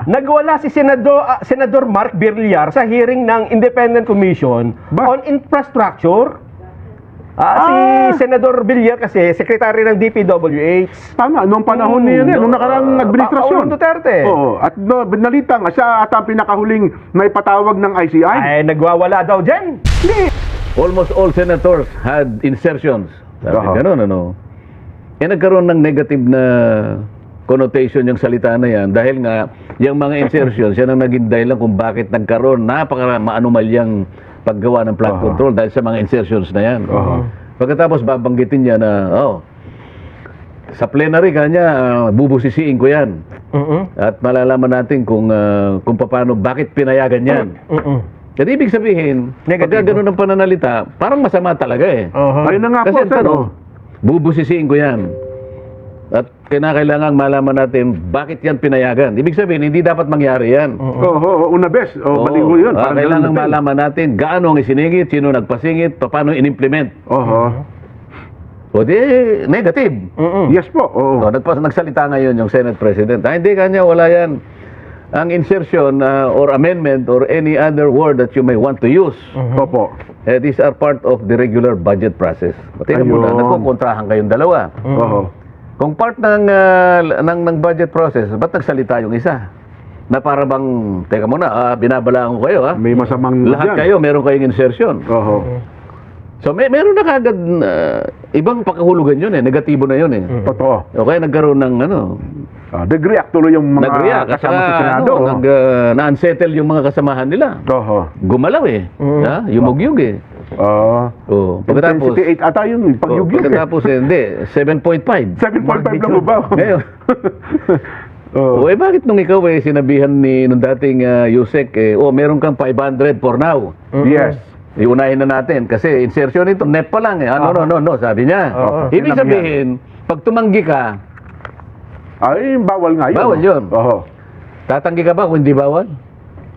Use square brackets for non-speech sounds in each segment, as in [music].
Nagwala si Senador, ah, Senador Mark Birliar sa hearing ng Independent Commission Ba? on Infrastructure. Ah, Ah. Si Senador Villar kasi, sekretary ng DPWH. Tama, noong panahon ni Mm, nung no, nakarang ah, administrasyon. Paolo Duterte. Oo, at no, binalita nga, siya ata ang pinakahuling may patawag ng ICI. Ay, nagwawala daw dyan. Almost all senators had insertions. Sabi Aha. ganun, ano. Eh, nagkaroon ng negative na connotation yung salita na yan dahil nga yung mga insertions yan ang naging dahilan kung bakit nagkaroon napaka maanumalyang paggawa ng flood Aha. control dahil sa mga insertions na yan. Aha. Pagkatapos babanggitin niya na oh sa plenary kanya ah, bubusisiin ko yan Mm-mm. at malalaman natin kung ah, kung paano bakit pinayagan yan. Mm-mm. Kasi ibig sabihin, Negatibo. pagka ganun ang pananalita, parang masama talaga eh. Uh-huh. Ayun na nga Kasi po, tanong, oh. bubusisiin ko yan. At kinakailangan malaman natin bakit yan pinayagan. Ibig sabihin, hindi dapat mangyari yan. Oo, oo, una bes. Oh, Oo. mali ho yun. Ah, kailangan malaman natin gaano ang isiningit, sino nagpasingit, paano in-implement. Oo. O di, negative. Mm-mm. Yes po. Oo. O, nagpas nagsalita ngayon yung Senate President. Ah, hindi kanya, wala yan. Ang insertion ah, or amendment or any other word that you may want to use, Opo. eh, these are part of the regular budget process. Tingnan mo na, nagkukontrahan kayong dalawa. Oo. Kung part ng, ah, ng, ng budget process, ba't nagsalita yung isa? Na para bang, teka muna, ah, binabalaan ko kayo ha. May masamang Lahat dyan. kayo, meron kayong insertion. Oo. So may meron na kagad ah, ibang pakahulugan yun eh, negatibo na yun eh. Totoo. O kaya nagkaroon ng ano, Ah, nag-react tuloy yung mga nag-react kasama sa Senado. ano, nag, ah, na-unsettle yung mga kasamahan nila. Oo. Gumalaw eh. Mm. Ha? Yumugyug eh. Oo. Oh, pagkatapos, Intensity 8 ata yun. oh, Pagyugyug eh. pagkatapos eh, hindi, 7.5. 7.5 lang mo ba? Ngayon, [laughs] Oo. oh, eh bakit nung ikaw eh sinabihan ni nung dating ah, Yusek eh, oh meron kang 500 for now. Yes. Iunahin na natin kasi insertion nito net pa lang eh. Ano no no no sabi niya. Oo. Ibig sabihin, pag tumanggi ka, Ay, bawal nga yun. Bawal yun. Oo. tatanggi ka ba kung hindi bawal?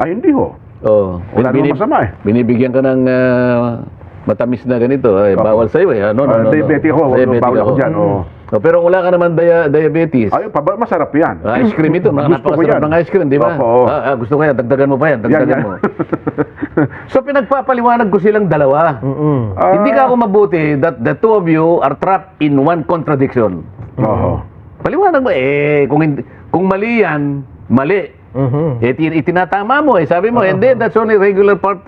Ay, hindi ho. Oh, Wala namang masama eh. Binibigyan ka ng ah, matamis na ganito, eh, Oo. bawal sa iyo eh. No, no, Ah, no, no. diabetic ako, Diabetic bawal ako dyan, oo. Oh, pero wala ka naman dia- diabetes, Ay, paba, masarap yan. Ah, ice cream ito, [laughs] mga Gusto ko napakasarap yan. ng ice cream, di ba? Opo, oo. Ah, ah, gusto ko yan, dagdagan mo pa yan, Yan, dagdagan yan. mo. [laughs] so pinagpapaliwanag ko silang dalawa. Ah, Hindi ka ako mabuti that the two of you are trapped in one contradiction. Oo. Paliwanag mo, eh, kung, hindi, kung mali yan, mali. Mhm. Eh, tin- itinatama mo, eh, sabi mo, hindi, that's only regular part.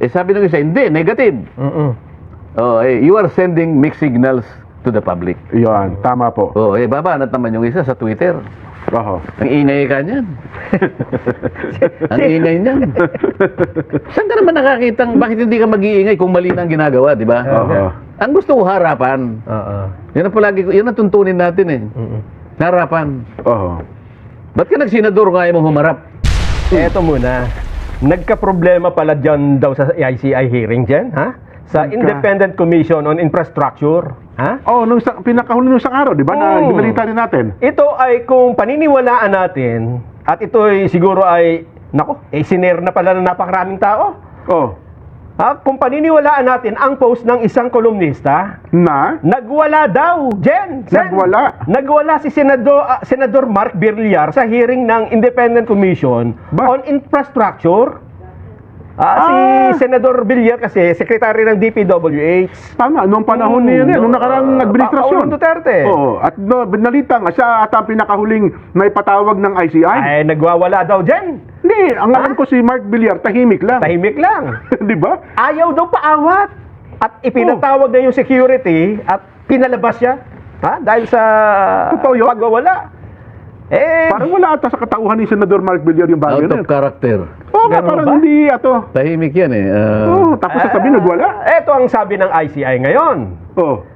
Eh, sabi ng isa, hindi, negative. Mm-mm. Oh, eh, you are sending mixed signals to the public. Yan, tama po. Oh, eh, babanat naman yung isa sa Twitter. Oo. Ang ingay ka niyan. [laughs] ang ingay niyan. Saan ka naman nakakitang, bakit hindi ka mag-iingay kung mali na ang ginagawa, di ba? Oo. Ang gusto ko harapan. Oo. Yan ang palagi ko, yan ang tuntunin natin eh. Mm-mm. Harapan. Oo. Ba't ka nagsinador ayaw mo humarap? Eto muna. Nagka-problema pala dyan daw sa ICI hearing dyan, ha? Sa Nagka- Independent Commission on Infrastructure, ha? Oh, nung sa, pinakahuli nung isang araw, di ba? Na Oo. binalita rin natin. Ito ay kung paniniwalaan natin, at ito ay siguro ay, nako, eh siner na pala ng napakaraming tao. Oh. Ha? Kung paniniwalaan natin ang post ng isang kolumnista, Na? nagwala daw, Jen. Sen. Nagwala. Nagwala si Senador, ah, Senador Mark Birliar sa hearing ng Independent Commission Ba? on Infrastructure. Ah, Ah. Si Senador Villar kasi, sekretary ng DPWH. Tama, noong panahon ni Mm, nung no, nakarang ah, administrasyon. Paolo Duterte. Oo. At no, binalita nga, siya ata ang pinakahuling may patawag ng ICI. Ay, nagwawala daw dyan. Hindi, ang alam ko si Mark Villar, tahimik lang. Tahimik lang. [laughs] di ba? Ayaw daw paawat. At ipinatawag na yung security at pinalabas siya. Ha? Dahil sa Totoo yun? pagwawala. Eh, Parang wala ata sa katauhan ni Senador Mark Villar yung bagay Out na of yun. character. Oo nga, Ganun parang ba? hindi ato. Tahimik yan eh. Ah, Oo, tapos sasabihin nagwala. Ito ang sabi ng ICI ngayon. Oo.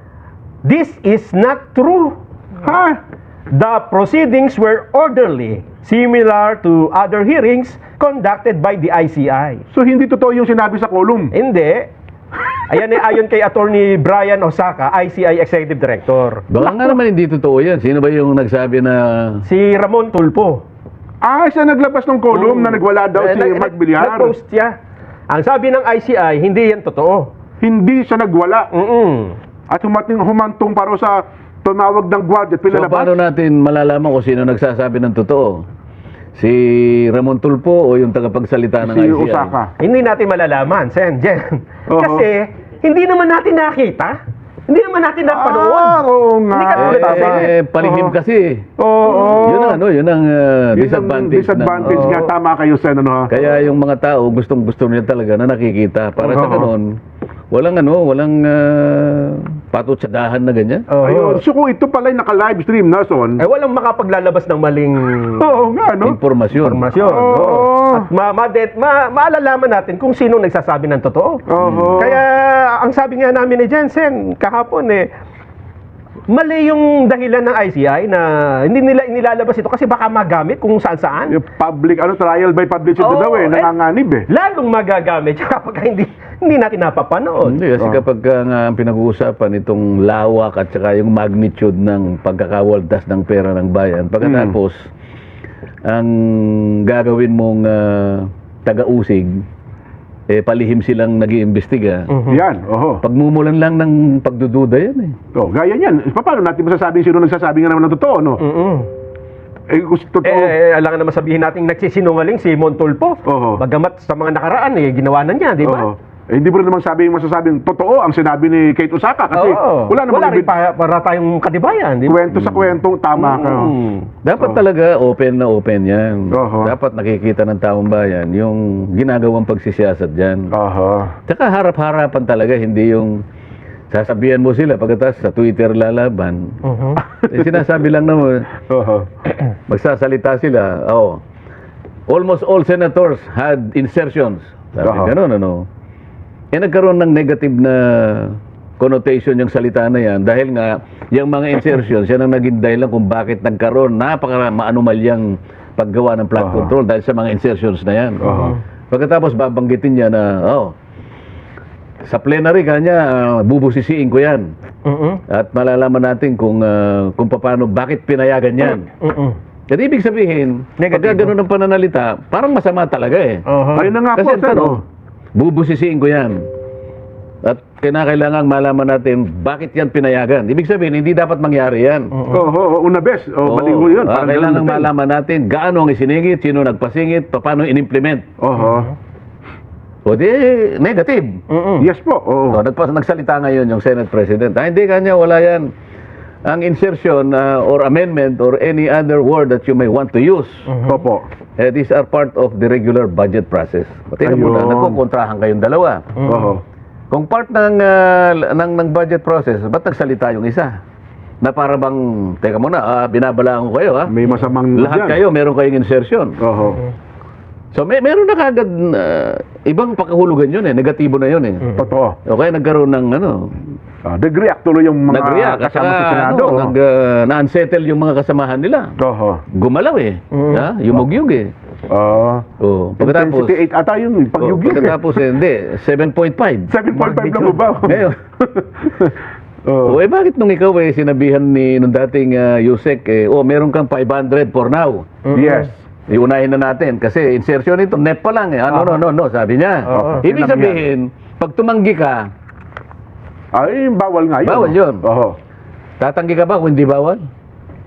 This is not true. Ha? The proceedings were orderly, similar to other hearings conducted by the ICI. So hindi totoo yung sinabi sa column. Hindi. Ayan eh, ayon kay Attorney Brian Osaka, ICI Executive Director. Baka nga naman hindi totoo yan. Sino ba yung nagsabi na... Si Ramon Tulpo. Ah, siya naglabas ng column na nagwala daw si nag- Mark Villar. Nag-post siya. Ang sabi ng ICI, hindi yan totoo. Hindi siya nagwala. Mm-mm. At humating humantong paro sa tumawag ng guard at So paano pinalabas. natin malalaman kung sino nagsasabi ng totoo? Si Ramon Tulpo o yung tagapagsalita ng Si ICI? Osaka. Hindi natin malalaman, Sen, [laughs] Jen. Oo. Kasi, hindi naman natin nakita. Hindi naman natin napanood. Ah, oo nga. Hindi ka tulad Eh, Senate. eh, palihim Oo. kasi. Oo. Yun ang ano, yun ang uh, Yun ang disadvantage. Disadvantage ng- nga. Oo. Tama kayo, Sen. Ano, ha? Kaya yung mga tao, gustong gusto nila talaga na nakikita. Para sa Oo. ganun, walang ano, walang uh, patutsadahan na ganyan. Oo. Ayun. So kung ito pala yung naka-live stream na, Son. Eh, walang makapaglalabas ng maling Oo nga, no? Informasyon. informasyon. Oo. Oo. At ma ma ma maalalaman natin kung sino nagsasabi ng totoo. Oo. Kaya ang sabi nga namin ni Jensen kahapon eh mali yung dahilan ng ICI na hindi nila inilalabas ito kasi baka magamit kung saan-saan. Yung public, ano, trial by publicity Oo, daw eh. eh. Nanganganib eh. Lalong magagamit [laughs] kapag hindi hindi natin napapanood. Hindi, kasi Oo. kapag uh, nga ang pinag-uusapan itong lawak at saka yung magnitude ng pagkakawaldas ng pera ng bayan, pagkatapos ang gagawin mong uh, taga-usig, eh palihim silang nag-iimbestiga. Mhm. Yan, oho. Pagmumulan lang ng pagdududa yan eh. Oh, gaya niyan. Paano natin masasabing sino nagsasabi nga naman ng totoo, no? Mm-mm. Eh, gusto totoo. Eh, alam naman sabihin natin nagsisinungaling si Montulpo. Oo. Bagamat sa mga nakaraan eh ginawa na niya, di ba? Oo. Eh, hindi mo rin naman sabi masasabing totoo ang sinabi ni Kate Osaka kasi Oo. wala namang wala rin ibig- pa, para tayong kadibayan, di ba? kwento sa kwentong tama ka. Mm. Dapat talaga open na open yan. Oo. Dapat nakikita ng taong bayan yung ginagawang pagsisiyasat dyan. Oho. Tsaka harap-harapan talaga, hindi yung sasabihan mo sila pagkatapos sa Twitter lalaban. Mhm. [laughs] eh, sinasabi lang naman, Oho. [clears throat] magsasalita sila, oh, almost all senators had insertions. Sabi Aha. ganun, ano. Eh, nagkaroon ng negative na connotation yung salita na yan dahil nga yung mga insertions yan ang naging dahilan kung bakit nagkaroon napaka maanumalyang paggawa ng flood Aha. control dahil sa mga insertions na yan. Aha. Pagkatapos babanggitin niya na, oh, sa plenary kanya, uh, bubusisiin ko yan. Mhm. At malalaman natin kung uh, kung paano, bakit pinayagan yan. Mhm. Jadi ibig sabihin, Negatibo. pagka ganun ang pananalita, parang masama talaga eh. Aha. Ayun na nga po, Kasi sir. ano, oh. Bubusisiin ko yan. At kinakailangan malaman natin bakit yan pinayagan. Ibig sabihin, hindi dapat mangyari yan. Oho, una bes. Oh, Oo. mali ho yun. Ah, kailangan malaman natin gaano ang isiningit, sino nagpasingit, paano in-implement. Oho. O di, negative. Mhm. Yes po. Oo. Oh, nagpa- nagsalita ngayon yung Senate President. Ah, hindi kanya, wala yan. Ang insertion uh, or amendment or any other word that you may want to use, Opo. eh, these are part of the regular budget process. Tingnan mo na, nagkukontrahan kayong dalawa. Oho. Kung part ng, ah, ng, ng budget process, ba't nagsalita yung isa? Na para bang, teka muna, ah, binabalaan ko kayo ha. May masamang Lahat dyan. kayo, meron kayong insertion. Oho. So may meron na kagad ah, ibang pakahulugan yun eh, negatibo na yun eh. Totoo. Okay, nagkaroon ng ano, Ah, nag-react tuloy yung mga nag-react kasama saka, sa Senado. ano, nag, ah, na-unsettle yung mga kasamahan nila. Oho. Gumalaw eh. Ha? Yumugyug eh. Ah. Oh, pagkatapos, Intensity 8 ata yung oh, pagyugyug eh. pagkatapos eh, hindi, 7.5. 7.5 lang ba? Ngayon, [laughs] oh. oh, eh bakit nung ikaw eh sinabihan ni nung dating uh, Yusek eh, oh meron kang 500 for now. Yes. Iunahin na natin kasi insertion ito net pa lang eh. Ano no no no sabi niya. Oo. Ibig sabihin, pag tumanggi ka, Ay, bawal nga yun. Bawal yun. Oho. tatanggi ka ba kung hindi bawal?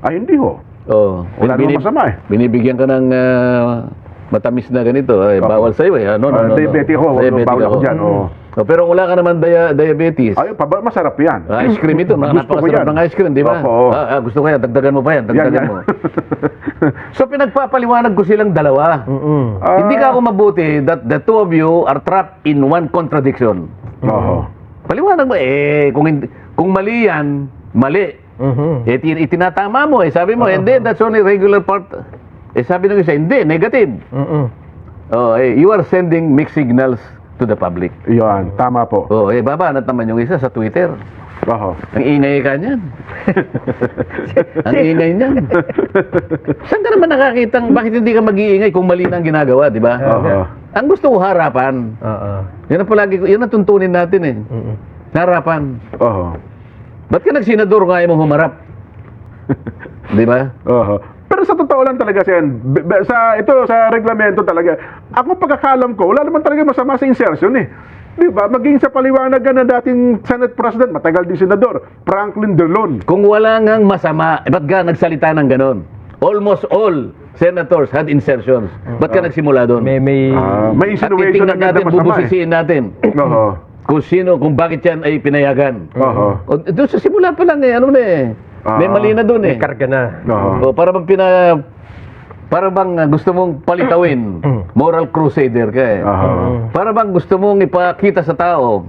Ay, hindi ho. Oh, Wala namang masama eh. Binibigyan ka ng ah, matamis na ganito, ay Oo. bawal sa iyo eh. Ano, no, Ah, no, no. diabetic ako, Diabetic bawal ako ako. dyan, oo. Oh, pero wala ka naman dia- diabetes. Ay, paba, masarap yan. Ah, ice cream ito, [laughs] na, Gusto ko napakasarap yan. ng ice cream, di ba? Opo, oo. Ah, ah, gusto ko yan, dagdagan mo pa yan, Yan, dagdagan yan. mo. [laughs] so pinagpapaliwanag ko silang dalawa. Ah, Hindi ka ako mabuti that the two of you are trapped in one contradiction. Oho. Paliwanag mo, eh, kung, hindi, kung mali yan, mali. Mhm. Eh, tin- itinatama mo, eh, sabi mo, hindi, that's only regular part. Eh, sabi ng isa, hindi, negative. Mhm. Oh, eh, you are sending mixed signals to the public. Yan, tama po. Oh, eh, babanat naman yung isa sa Twitter. Oho. Ang ingay ka niyan. [laughs] ang ingay niyan. Saan ka naman nakakitang, bakit hindi ka mag-iingay kung mali na ang ginagawa, di ba? Oho. Ang gusto ko harapan. Oo. Yan ang palagi ko, yan ang tuntunin natin eh. Mhm. Harapan. Oho. Ba't ka nagsinador nga mo humarap? [laughs] di ba? Oho. Pero sa totoo lang talaga, Sen, b- b- sa ito sa reglamento talaga, ako pagkakalam ko, wala naman talaga masama sa insertion eh. Di ba? Maging sa paliwanagan ng dating Senate President, matagal din senador, Franklin Delon. Kung wala ngang masama, eh, ba't ka nagsalita ng ganon? Almost all senators had insertions. Ba't ka nagsimula doon? May, may... Ah, may At insinuation titingnan na natin, ganda masama eh. bubusisiin natin [coughs] Oo. kung sino, kung bakit yan ay pinayagan. Oo. O, doon sa simula pa lang eh, ano na eh. May Ah. mali na doon eh. may karga na. Oo. O, para bang pina... Para bang ah, gusto mong palitawin, [coughs] moral crusader ka eh. Oo. Para bang gusto mong ipakita sa tao,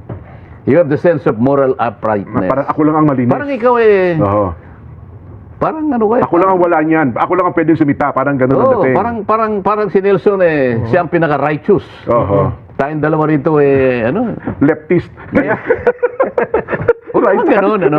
you have the sense of moral uprightness. Parang ako lang ang malinis. Parang ikaw eh, Oo. Parang ano ka eh. Ako lang ang wala niyan. Ako lang ang pwedeng sumita. Parang ganun ang Oo, dating. parang, parang, parang si Nelson eh, siya ang pinaka-righteous. Oo. Tayong dalawa rito eh, ano, Leftist. Kaya... [laughs] right. Parang ganun, ano?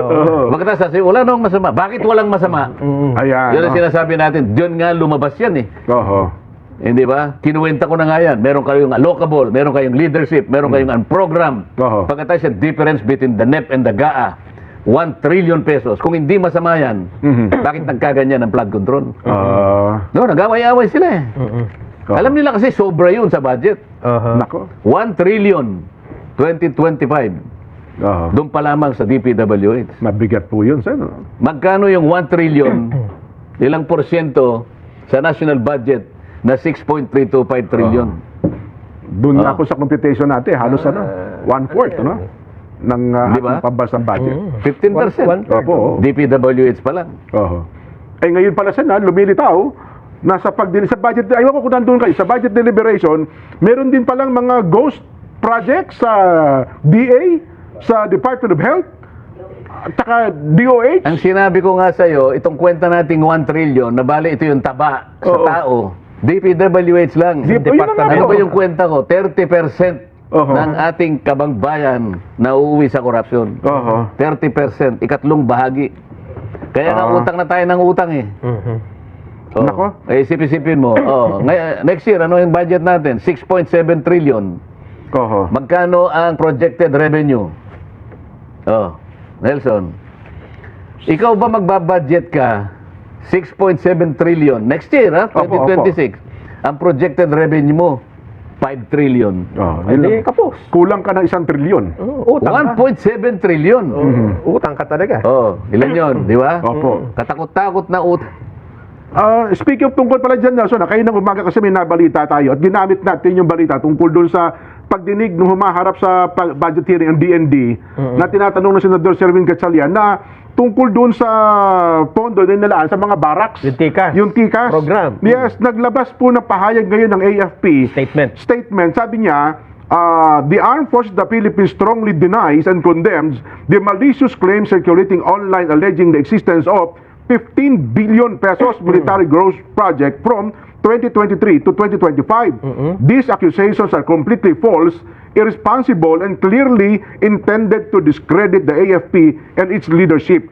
Oo. Bakit sasabi, wala namang masama. Bakit walang masama? Ayan. Yan ang oh. sinasabi natin. Diyan nga lumabas yan eh. Oo. Hindi ba? Kinuwenta ko na nga yan. Meron kayong allocable, meron kayong leadership, meron kayong unprogram. Oo. Pagkatapos yung difference between the NEP and the GAA, 1 trillion pesos. Kung hindi masama yan, Mhm. [clears throat] bakit nagkaganyan ang flood control? Ah. No, nag-away-away sila eh. Alam nila kasi sobra yun sa budget. Aha. Nako. 1 trillion 2025. Oo. Doon pa lamang sa DPWH. Mabigat po yun, sir. no? Magkano yung 1 trillion, [clears throat] ilang porsyento sa national budget na 6.325 trillion? Doon Ah. na ako sa computation natin. Halos ano, one-fourth, ano? Ng uh, Di ba? ating pambansang budget. 15%. One- one- Opo. DPWH pa lang. Oo. Eh ngayon pala sa lumilitaw, nasa pagdili sa budget, ayaw ko kung nandun kayo, sa budget deliberation, meron din palang mga ghost projects sa DA, sa Department of Health, at saka DOH. Ang sinabi ko nga sa'yo, itong kwenta nating 1 trillion, na bali ito yung taba sa Oo. tao, DPWH lang. Di- yun na nga Ano po. ba yung kwenta ko? 30% Oo. ng ating kabangbayan na uuwi sa korupsyon. Oo. 30%, ikatlong bahagi. Kaya nga Ah. utang na tayo ng utang eh. Mhm. Oh. Nako. Eh, isip-isipin mo. Oh, [laughs] ngay- next year, ano yung budget natin? 6.7 trillion. Oo. Magkano ang projected revenue? Oh, Nelson. Ikaw ba magbabudget ka 6.7 trillion next year, ha? Opo, 2026. Ang projected revenue mo 5 trillion. Oh, yun di, lang. kapos. Kulang ka ng isang trilyon. Oo, utang ka. 1.7 trillion. Oo, Utang ka talaga. Oh, ilan 'yon, di ba? Opo. Katakot-takot na ut. Ah, speaking of tungkol pala dyan, Nelson, ah, kayo ng umaga kasi may nabalita tayo at ginamit natin yung balita tungkol doon sa pagdinig ng humaharap sa pag- budget hearing ang DND na tinatanong ng Senador Serwin Gatchalian na tungkol doon sa pondo na nilaan sa mga barracks. Yung TICAS. Yung TICAS. Program. Yes, naglabas po ng pahayag ngayon ng AFP Statement. statement, sabi niya, uh, the armed forces of the Philippines strongly denies and condemns the malicious claims circulating online alleging the existence of 15 billion pesos military gross project from 2023 to 2025. These accusations are completely false, irresponsible, and clearly intended to discredit the AFP and its leadership.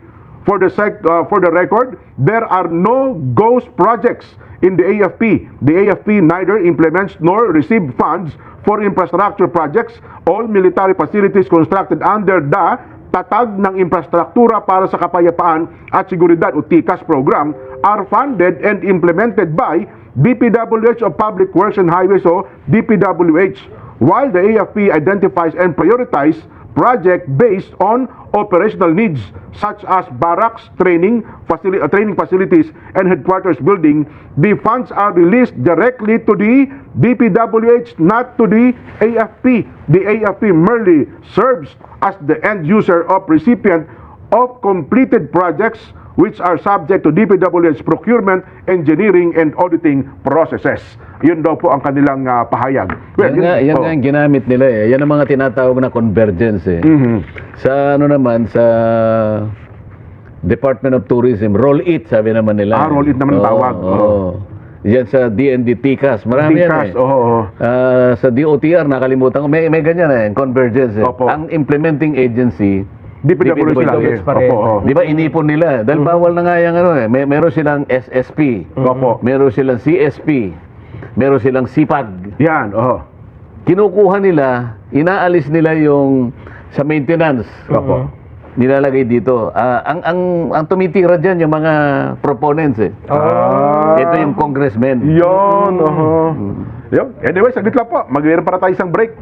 For the sec, uh, for the record, there are no ghost projects in the AFP. The AFP neither implements nor receive funds for infrastructure projects. All military facilities constructed under the Tatag ng Infrastruktura para sa Kapayapaan at Seguridad o TICAS program are funded and implemented by DPWH of Public Works and Highways o DPWH while the AFP identifies and prioritizes project based on operational needs such as barracks, training, facili- uh, training facilities, and headquarters building, the funds are released directly to the DPWH, not to the AFP. The AFP merely serves as the end user of recipient of completed projects which are subject to DPWH procurement, engineering, and auditing processes. Yun daw po ang kanilang ah, pahayag. Yan yun- nga, yan oh. nga ang ginamit nila eh. Yan ang mga tinatawag na convergence eh. Mhm. Sa ano naman, sa Department of Tourism, roll it, sabi naman nila. Ah, roll it naman ang Oo, tawag. oo. Oo. Yan sa DND TCAS. Marami yan TICAS, eh. oo, oo. Ah, sa DOTR, nakalimutan ko. May, may ganyan eh, convergence eh. Opo. Ang implementing agency, DPWH lagi. pa rin. Opo, oo. di ba inipon nila? Dahil bawal na nga yung ano eh. May, meron silang SSP, Opo. meron silang CSP, meron silang CPAG. Yan, oo. Kinukuha nila, inaalis nila yung sa maintenance. Opo. Nilalagay dito. Ah, ang ang ang tumitira diyan yung mga proponents eh. Ah. Ito yung congressmen. Yun, oo. Yun. Anyway, saglit lang po. Mag-iwan para tayo isang break.